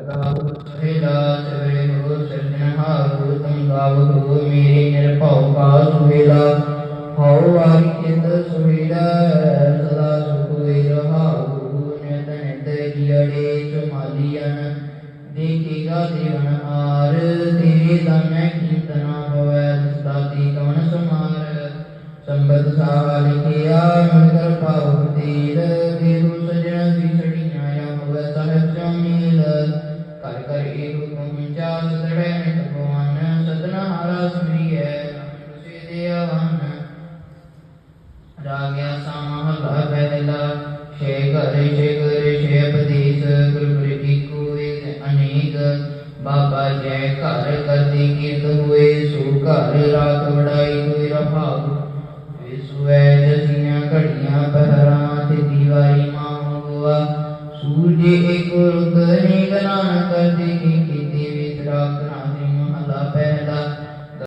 ਪ੍ਰਕਾਸ਼ ਸੇ ਰਾਜ ਵੇ ਹੋ ਸਰਨਹਾਰੂ ਸੰਗਾਵਹੁ ਮੇਰੇ ਨਿਰਭਉ ਕਾ ਸੁਹੇਲਾ ਹਉ ਆਈ ਚਿਤ ਸੁਹੇਲਾ ਸਦਾ ਸੁਖ ਵੇ ਰਹਾਉ ਨਿਤ ਨਿਤ ਜੀੜੇ ਤੁਮਾਲੀਆਂ ਦੇਖੇਗਾ ਦੇਵਨ ਹਾਰ ਤੇਰੇ ਦਮੈ ਕੀਰਤਨਾ ਹੋਵੇ ਸਦਾ ਦੀ ਕਵਣ ਸਮਾਰ ਸੰਬਦ ਸਾਹ ਲਿਖਿਆ ਕਰ ਹੁਕਮ ਚਾਲ ਸੜੈ ਨਿਤ ਭਵਨ ਸਦਨਾ ਹਾਰਾ ਸੁਮਰੀਐ ਤੁਸੇ ਦੇਵਨ ਰਾਗਿਆ ਸਾਮਹਲਾ ਪਹਿਲਾ ਛੇ ਘਰ ਛੇ ਘਰ, ਛੇ ਪਦੀਸ ਗੁਰਪੁਰ ਕੀ ਕੋਏ ਅਨੇਕ। ਬਾਬਾ ਜੈ ਘਰ ਕਰਦੀ ਕੀਰਤ ਹੋਏ, ਸੋ ਘਰ ਰਾਤ ਵਡਾਈ ਹੋਈ ਰਹਾਉ ਵਿਸਵੈ ਜਸੀਆਂ ਘੜੀਆਂ ਪਹਿਰਾਂ ਤੇ ਦੀਵਾਰੀ ਮਾਂ ਹੋਆ तुझे गुरु करी गलान कर देगी